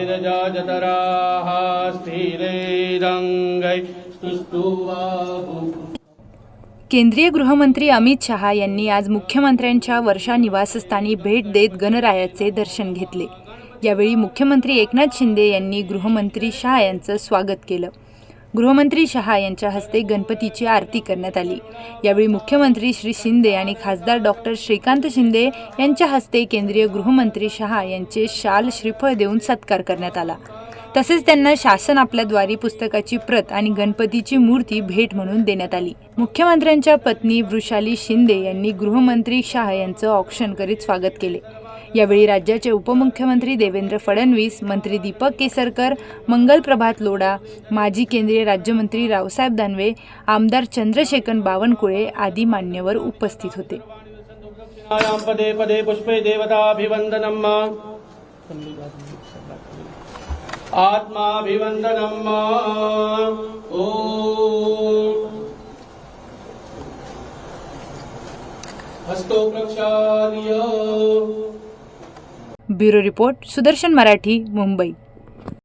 विरजाजतराः केंद्रीय गृहमंत्री अमित शहा यांनी आज मुख्यमंत्र्यांच्या वर्षा निवासस्थानी भेट देत गणरायाचे दर्शन घेतले. यावेळी मुख्यमंत्री एकनाथ शिंदे यांनी गृहमंत्री शहा यांचं स्वागत केलं. गृहमंत्री शहा यांच्या हस्ते गणपतीची आरती करण्यात आली. यावेळी मुख्यमंत्री श्री शिंदे आणि खासदार डॉक्टर श्रीकांत शिंदे यांच्या हस्ते केंद्रीय गृहमंत्री शहा यांचे शाल श्रीफळ देऊन सत्कार करण्यात आला. तसेच त्यांना शासन आपल्याद्वारे पुस्तकाची प्रत आणि गणपतीची मूर्ती भेट म्हणून देण्यात आली. मुख्यमंत्र्यांच्या पत्नी वृषाली शिंदे यांनी गृहमंत्री शाह यांचं औक्षण करीत स्वागत केले. यावेळी राज्याचे उपमुख्यमंत्री देवेंद्र फडणवीस मंत्री दीपक केसरकर मंगल प्रभात लोढा माजी केंद्रीय राज्यमंत्री रावसाहेब दानवे आमदार चंद्रशेखर बावनकुळे आदी मान्यवर उपस्थित होते. पदे पदे पुष्पे देवताभिवंदनम। आत्माभिवंदनम। हस्तो प्रक्षाल्य। Bureau report Sudarshan Marathi Mumbai.